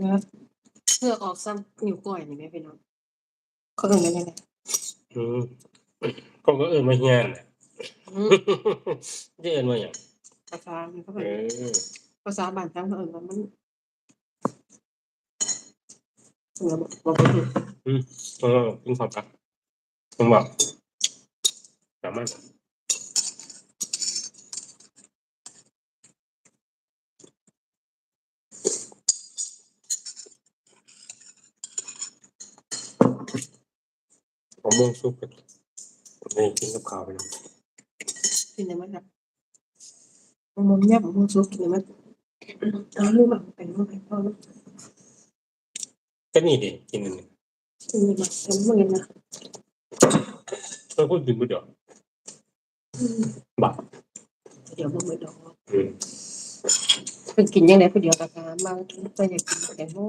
นะครับเพื่อออกซ้ำนิ้วก้อยนี่แม่พี่น้องเขาเอิ้นว่าจังไดอืมก็ก็เอิ้นมาเฮียนน่ะอืมจะเอิ้นว่าหยังภาษามันเขาเอเอิ้นอภาษาบ้านทางเขาเอิ้นว่ามันเออบ่บ่เป็นเออกินข้าวปลาผมบอกสามารถ ม่วงซุปกันนี่กินกับข้าวไปนะกินได้มั้ยครับมันแยบมันสุกกินได้มั้ยเอาลูกแบบเป็นลูกให้พ่อลูกก็นี่ดิกินอันนี้กินได้มั้ยเป็นมื้อนะก็พูดถึงบุญดอกบักเดี๋ยวบ่มื้อดอกเพิ่นกินยังไงผู้เดียวก็กามาทุก็อยากกินแตงโม่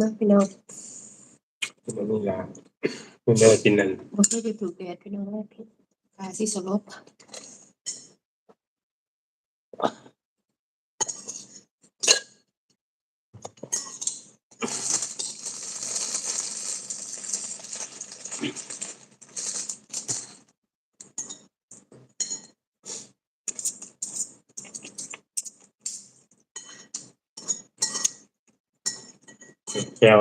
นะพี่น้องมันมียา คุณเดินกินนั่นบ่เคยได้ถูกแดดพี่น้องเลยพี่กาสิสลบแก้ว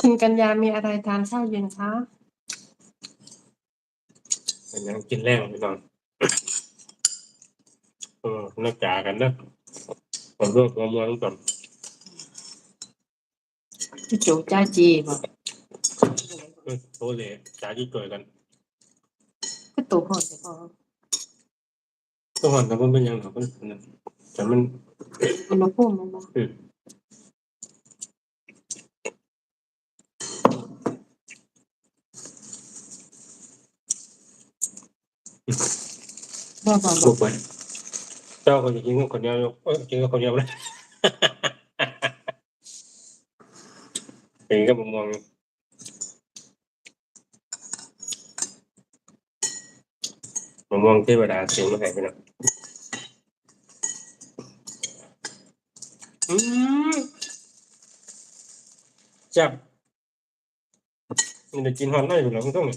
คุณกัญญามีอะไรทานข้าวเย็นคะมันยังกินแรงไปก่อนเออนักจ่ากันนะผมเรื่องตัวมวยก่อนพี่โจจ้าจีบ่เออโตเลยจ่าที่เกิดกัน ก็โตพอสิพอตัวหันแต่มันเป็นยังไงมันแต่มันอุณหภูมิมันบ่อื บ่บ่บุบ่กไปเจ้าก็จะกินกับคนเดียวเออกินกับคนเดียวเลยกินกับมะม่วงมะม่วงเทวดาเสียงมาให้ไปหน่อยอืมจับมันจะกินหอนได้อยู่แล้วมันต้องนี่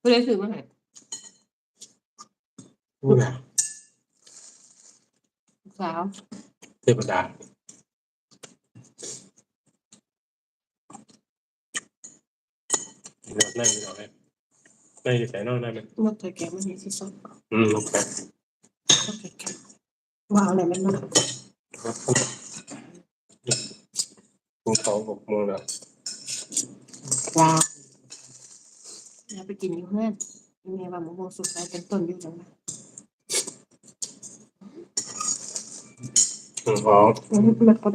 ผู้ใดซื้อมาให้ นี่นะลูกสาวเทวดานอนได้ไม่นอนได้ได้ใส่นอนได้ไหมนกตัวแก่มันนี่สิสดอืมโอเคนกแก่ว้าวอะไรมันมาภูเขาหกโมงแล้วว้าวอย่าไปกินอยู่เพื่อนแม่ว่ามะม่วงสุกใสเป็นต้นอยู่จังนะ อืมอ๋ออืมมันเขาไ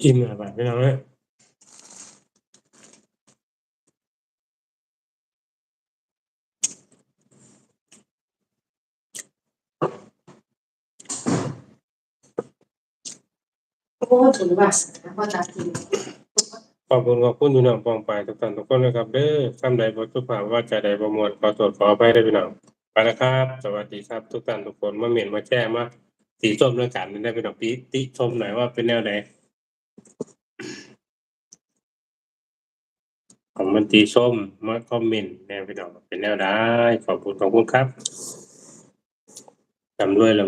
อาแตงโมให้พ่อเพราะว่าอืมอืมจมอืมขอบคุณครับมาอิ่มอะไรไม่เอาเลยโอ้ถึงว่าว่าตาทีขอบคุณขอบคุณพี่น้องปองไปทุกท่านทุกคนนะครับเด้อคำใดบทสุภาพว่าจะใดประมวลขอตรวจขออภัยด้พี่น้องไปแล้วครับ สวัสดีครับทุกท่านทุกคนมาเหม็นมาแจ้มาสีส้มเรื่องการนี้ได้พี่น้องปีติชมหน่อยว่าเป็นแนวไหน คอมเมนต์ีส้มมาคอมเมนต์แนวพี่น้อง เป็นแนวได้ขอบคุณ ขอบคุณครับจำด้วยแล้ว